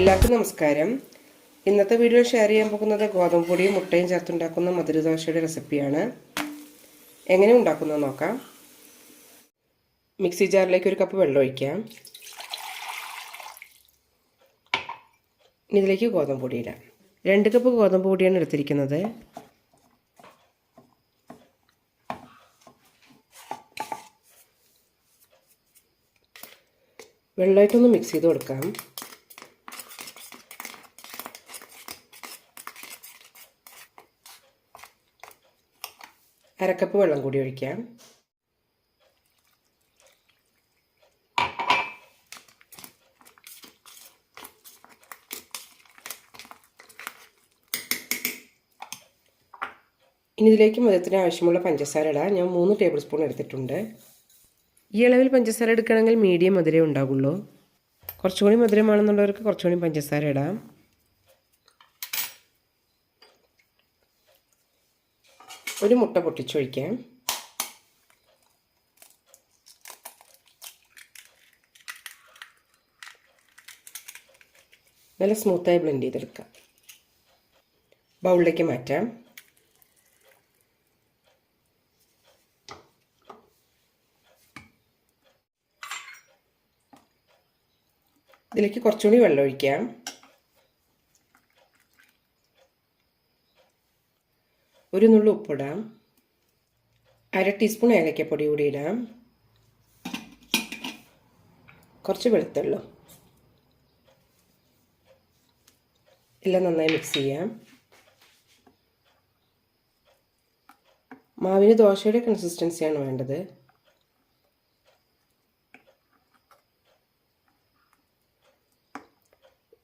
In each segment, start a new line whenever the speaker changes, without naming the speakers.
എല്ലാവർക്കും നമസ്കാരം. ഇന്നത്തെ വീഡിയോ ഷെയർ ചെയ്യാൻ പോകുന്നത് ഗോതമ്പ് പൊടിയും മുട്ടയും ചേർത്തുണ്ടാക്കുന്ന മധുരദോശയുടെ റെസിപ്പിയാണ് എങ്ങനെ ഉണ്ടാക്കുന്നത് നോക്കാം. മിക്സി ജാറിലേക്ക് ഒരു കപ്പ് വെള്ളം ഒഴിക്കാം. ഇതിലേക്ക് ഗോതമ്പ് പൊടി ഇടാം. രണ്ട് കപ്പ് ഗോതമ്പ് പൊടിയാണ് എടുത്തിരിക്കുന്നത്. വെള്ളമായിട്ടൊന്ന് മിക്സ് ചെയ്ത് കൊടുക്കാം. അരക്കപ്പ് വെള്ളം കൂടി ഒഴിക്കാം. ഇനി ഇതിലേക്ക് മധുരത്തിന് ആവശ്യമുള്ള പഞ്ചസാര ഇടാം. ഞാൻ മൂന്ന് ടേബിൾ സ്പൂൺ എടുത്തിട്ടുണ്ട്. ഈ അളവിൽ പഞ്ചസാര എടുക്കുകയാണെങ്കിൽ മീഡിയം മധുരേ ഉണ്ടാകുള്ളൂ കുറച്ചുകൂടി മധുരമാണെന്നുള്ളവർക്ക് കുറച്ചുകൂടി പഞ്ചസാര ഇടാം. ഒരു മുട്ട പൊട്ടിച്ചൊഴിക്കാം നല്ല സ്മൂത്തായി ബ്ലെൻഡ് ചെയ്തെടുക്കാം. ബൗളിലേക്ക് മാറ്റാം. ഇതിലേക്ക് കുറച്ചുകൂടി വെള്ളം ഒഴിക്കാം. ഒരു നുള്ളു ഉപ്പിടാം. അര ടീസ്പൂൺ ഏലക്കപ്പൊടി കൂടി ഇടാം. കുറച്ച് വെളുത്തുള്ളൂ. എല്ലാം നന്നായി മിക്സ് ചെയ്യാം. മാവിന് ദോശയുടെ കൺസിസ്റ്റൻസിയാണ് വേണ്ടത്.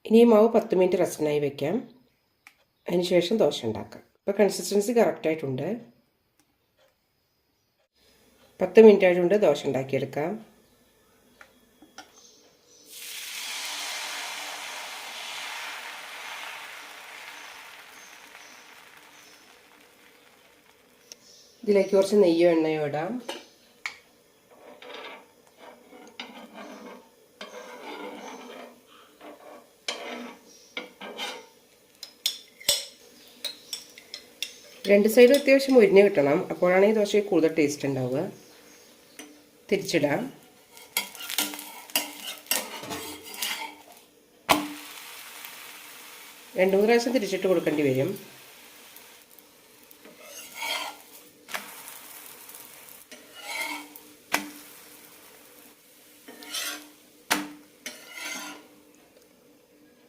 ഇനി ഈ മാവ് പത്ത് മിനിറ്റ് റെസ്റ്റിനായി വെക്കാം. അതിനുശേഷം ദോശ ഉണ്ടാക്കാം. ഇപ്പോൾ കൺസിസ്റ്റൻസി കറക്റ്റായിട്ടുണ്ട് പത്ത് മിനിറ്റ് ആയിട്ടുണ്ട് ദോശ ഉണ്ടാക്കിയെടുക്കാം. ഇതിലേക്ക് കുറച്ച് നെയ്യോ എണ്ണയോ ഇടാം. രണ്ട് സൈഡും അത്യാവശ്യം മുരിഞ്ഞ് കിട്ടണം. അപ്പോഴാണ് ഈ ദോശയ്ക്ക് കൂടുതൽ ടേസ്റ്റ് ഉണ്ടാവുക. തിരിച്ചിടാം. രണ്ട് മൂന്ന് പ്രാവശ്യം തിരിച്ചിട്ട് കൊടുക്കേണ്ടി വരും.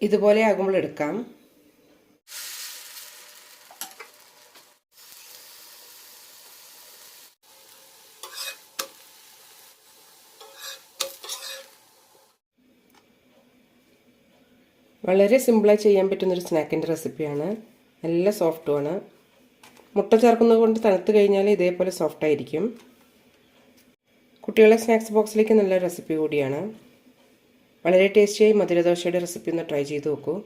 ഇതുപോലെ ആകുമ്പോൾ എടുക്കാം. വളരെ സിമ്പിളായി ചെയ്യാൻ പറ്റുന്നൊരു സ്നാക്കിന്റെ റെസിപ്പിയാണ് നല്ല സോഫ്റ്റുമാണ് മുട്ട ചേർക്കുന്നത് കൊണ്ട് തണുത്ത് കഴിഞ്ഞാൽ ഇതേപോലെ സോഫ്റ്റ് ആയിരിക്കും. കുട്ടികളെ സ്നാക്സ് ബോക്സിലേക്ക് നല്ല റെസിപ്പി കൂടിയാണ്. വളരെ ടേസ്റ്റിയായി മധുരദോശയുടെ റെസിപ്പി ഒന്ന് ട്രൈ ചെയ്ത് നോക്കൂ.